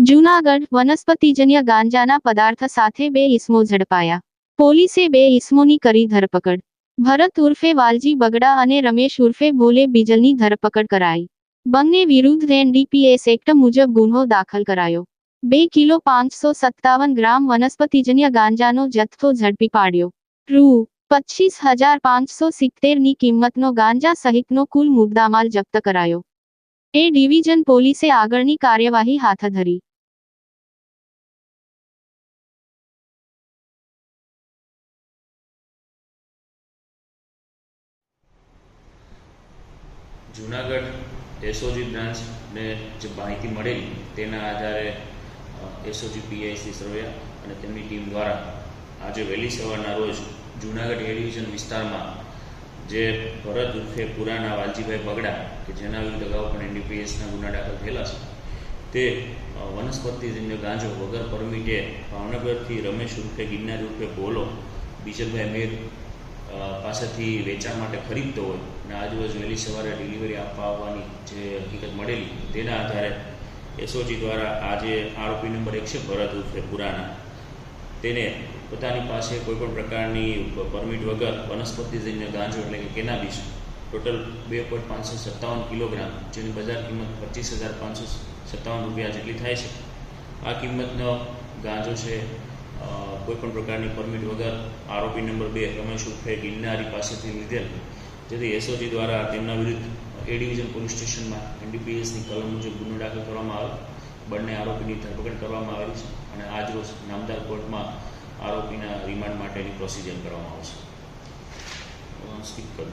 જૂનાગઢ વનસ્પતિજન્ય ગાંજાના પદાર્થ સાથે બે ઇસમો ઝડપાયા પોલીસે બે ઇસમોની કરી ધરપકડ ભરત ઉર્ફે વાલજી બગડા અને રમેશ ઉર્ફે ભોલે બીજલની ધરપકડ કરાઈ બંને વિરુદ્ધ એનડીપીએસ એક્ટ મુજબ ગુન્હો દાખલ કરાયો બે કિલો પાંચસો સત્તાવન ગ્રામ વનસ્પતિજન્ય ગાંજાનો જથ્થો ઝડપી પાડ્યો રૂ પચીસ હજાર પાંચસો સિત્તેરની કિંમતનો ગાંજા સહિતનો કુલ મુદ્દામાલ જપ્ત કરાયો એ ડિવિઝન પોલીસે આગળની કાર્યવાહી હાથ ધરી જુનાગઢ એસઓજી બ્રાન્ચને જે માહિતી મળેલી, તેના આધારે એસઓજી પીઆઈસી સરવૈયા અને તેમની ટીમ દ્વારા આજે વહેલી સવારના રોજ જુનાગઢ એ ડિવિઝન વિસ્તારમાં જે ભરત ઉર્ફે પુરાના વાલજીભાઈ બગડા, કે જેના વિરુદ્ધ અગાઉ પણ એનડીપીએસના ગુના દાખલ થયેલા છે, તે વનસ્પતિજન્ય ગાંજો વગર પરમિટે ભાવનગરથી રમેશ ઉર્ફે ગિરનાર ઉર્ફે બોલો બીજલભાઈ મેર પાસેથી વેચાણ માટે ખરીદતો હોય અને આજુબાજુ વહેલી સવારે ડિલિવરી આપવા આવવાની જે હકીકત મળેલી તેના આધારે એસઓજી દ્વારા આજે આરોપી નંબર એક છે ભરત ઉર્ફે પુરાના, તેને પોતાની પાસે કોઈપણ પ્રકારની પરમિટ વગર વનસ્પતિજન્ય ગાંજો એટલે કે કેનાબીસ ટોટલ બે પોઈન્ટ પાંચસો સત્તાવન કિલોગ્રામ, જેની બજાર કિંમત પચીસ હજાર પાંચસો સત્તાવન રૂપિયા જેટલી થાય છે. આ કિંમતનો ગાંજો છે કોઈપણ પ્રકારની પરમિટ વગર આરોપી નંબર બે રમેશ ઉર્ફે ગિરનારી પાસેથી લીધેલ. જેથી એસઓજી દ્વારા તેમના વિરુદ્ધ એ ડિવિઝન પોલીસ સ્ટેશનમાં એનડીપીએસની કલમ મુજબ ગુનો દાખલ કરવામાં આવ્યો. બંને આરોપીની ધરપકડ કરવામાં આવી છે અને આજરોજ નામદાર કોર્ટમાં આરોપીના રિમાન્ડ માટેની પ્રોસિજર કરવામાં આવશે. સ્કીપ કરી